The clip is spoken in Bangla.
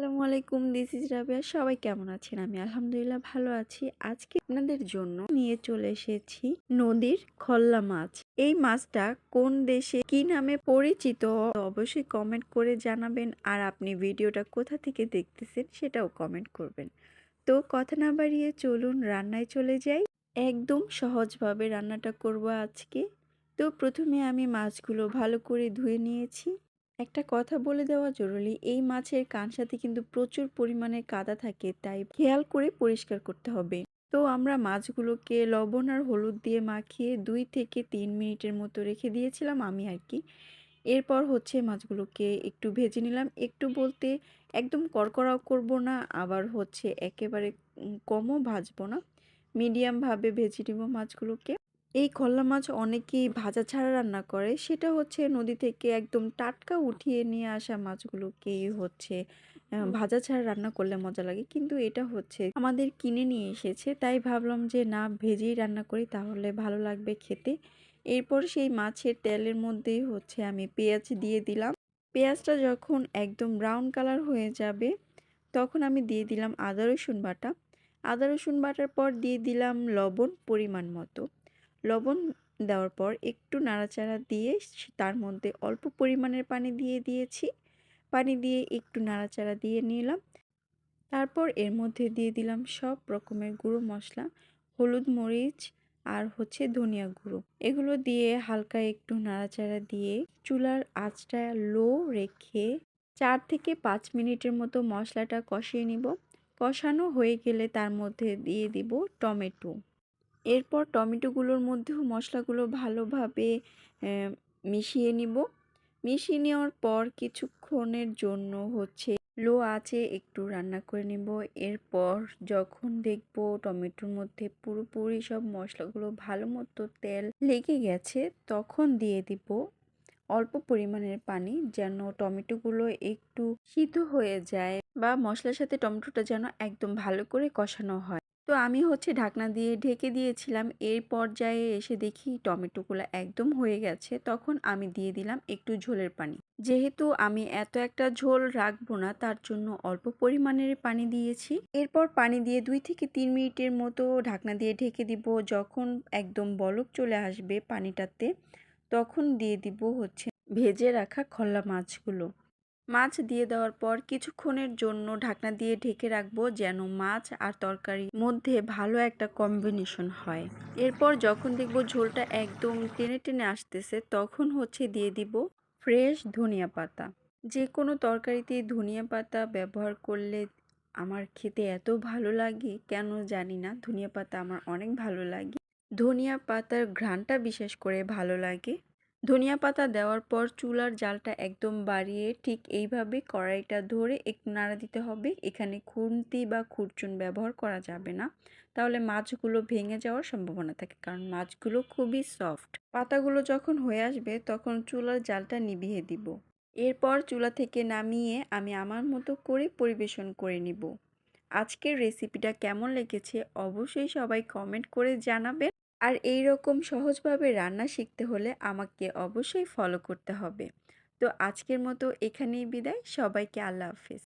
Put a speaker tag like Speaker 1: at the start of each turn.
Speaker 1: আসসালামু আলাইকুম দিস ইজ রাবিয়া। সবাই কেমন আছেন? আমি আলহামদুলিল্লাহ ভালো আছি। আজকে আপনাদের জন্য নিয়ে চলে এসেছি নদীর খল্লা মাছ। এই মাছটা কোন দেশে, কি নামে পরিচিত? অবশ্যই কমেন্ট করে জানাবেন। আর আপনি ভিডিওটা কোথা থেকে দেখতেছেন সেটাও কমেন্ট করবেন। তো কথা না বাড়িয়ে চলুন, রান্নায় চলে যাই। একদম সহজভাবে রান্নাটা করব আজকে। তো প্রথমে আমি মাছগুলো ভালো করে ধুয়ে নিয়েছি। একটা কথা বলে দেওয়া জরুরি, এই মাছের কানসাতে কিন্তু প্রচুর পরিমাণে কাদা থাকে, তাই খেয়াল করে পরিষ্কার করতে হবে। তো আমরা মাছগুলোকে লবণ আর হলুদ দিয়ে মাখিয়ে দুই থেকে তিন মিনিটের মতো রেখে দিয়েছিলাম আমি আর কি। এরপর হচ্ছে মাছগুলোকে একটু ভেজে নিলাম। একটু বলতে একদম কড়কড়াও করব না, আবার হচ্ছে একেবারে কমও ভাজবো না। মিডিয়ামভাবে ভেজে নিব মাছগুলোকে। এই খল্লা মাছ অনেকেই ভাজা ছাড়া রান্না করে। সেটা হচ্ছে নদী থেকে একদম টাটকা উঠিয়ে নিয়ে আসা মাছগুলোকেই হচ্ছে ভাজা ছাড়া রান্না করলে মজা লাগে। কিন্তু এটা হচ্ছে আমাদের কিনে নিয়ে এসেছে, তাই ভাবলাম যে না, ভেজেই রান্না করি, তাহলে ভালো লাগবে খেতে। এরপর সেই মাছের তেলের মধ্যেই হচ্ছে আমি পেঁয়াজ দিয়ে দিলাম। পেঁয়াজটা যখন একদম ব্রাউন কালার হয়ে যাবে, তখন আমি দিয়ে দিলাম আদা রসুন বাটা। আদা রসুন বাটার পর দিয়ে দিলাম লবণ পরিমাণ মতো। লবণ দেওয়ার পর একটু নাড়াচাড়া দিয়ে তার মধ্যে অল্প পরিমাণের পানি দিয়ে দিয়েছি। পানি দিয়ে একটু নাড়াচাড়া দিয়ে নিলাম। তারপর এর মধ্যে দিয়ে দিলাম সব রকমের গুঁড়ো মশলা, হলুদ মরিচ আর হচ্ছে ধনিয়া গুঁড়ো। এগুলো দিয়ে হালকা একটু নাড়াচাড়া দিয়ে চুলার আঁচটা লো রেখে চার থেকে পাঁচ মিনিটের মতো মশলাটা কষিয়ে নিব। কষানো হয়ে গেলে তার মধ্যে দিয়ে দিব টমেটো। এরপর টমেটোগুলোর মধ্যেও মশলাগুলো ভালোভাবে মিশিয়ে নিব। মিশিয়ে নেওয়ার পর কিছুক্ষণের জন্য হচ্ছে লো আছে একটু রান্না করে নেব। এরপর যখন দেখব টমেটোর মধ্যে পুরোপুরি সব মশলাগুলো ভালো মতো তেল লেগে গেছে, তখন দিয়ে দিব অল্প পরিমাণের পানি যেন টমেটোগুলো একটু সিদ্ধ হয়ে যায় বা মশলার সাথে টমেটোটা যেন একদম ভালো করে কষানো হয়। তো আমি হচ্ছে ঢাকনা দিয়ে ঢেকে দিয়েছিলাম। এই পর্যায়ে এসে দেখি টমেটোগুলো একদম হয়ে গেছে। তখন আমি দিয়ে দিলাম একটু ঝোলের পানি। যেহেতু আমি এত একটা ঝোল রাখব না, তার জন্য অল্প পরিমাণের পানি দিয়েছি। এরপর পানি দিয়ে দুই থেকে তিন মিনিটের মতো ঢাকনা দিয়ে ঢেকে দিব। যখন একদম বলক চলে আসবে পানিটাতে, তখন দিয়ে দিব হচ্ছে ভেজে রাখা খল্লা মাছগুলো। মাছ দিয়ে দেওয়ার পর কিছুক্ষণের জন্য ঢাকনা দিয়ে ঢেকে রাখব যেন মাছ আর তরকারির মধ্যে ভালো একটা কম্বিনেশন হয়। এরপর যখন দেখব ঝোলটা একদম টেনে টেনে আসতেছে, তখন হচ্ছে দিয়ে দিব ফ্রেশ ধনিয়া পাতা। যে কোনো তরকারিতে ধনিয়া পাতা ব্যবহার করলে আমার খেতে এত ভালো লাগে, কেন জানি না, ধনিয়া পাতা আমার অনেক ভালো লাগে। ধনিয়া পাতার ঘ্রাণটা বিশেষ করে ভালো লাগে। ধনিয়া পাতা দেওয়ার পর চুলার জালটা একদম বাড়িয়ে ঠিক এইভাবে কড়াইটা ধরে একটু নাড়া দিতে হবে। এখানে খুন্তি বা খুরচুন ব্যবহার করা যাবে না। তাহলে মাছগুলো ভেঙে যাওয়ার সম্ভাবনা থাকে কারণ মাছগুলো খুবই সফট। পাতাগুলো যখন হয়ে আসবে তখন চুলার জালটা নিভিয়ে দিব। এরপর চুলা থেকে নামিয়ে আমি আমার মতো করে পরিবেশন করে নিব। আজকের রেসিপিটা কেমন লেগেছে অবশ্যই সবাই কমেন্ট করে জানাবেন। আর এই রকম সহজভাবে রান্না শিখতে হলে আমাকে অবশ্যই ফলো করতে হবে। তো আজকের মতো এখানেই বিদায়। সবাইকে আল্লাহ হাফেজ।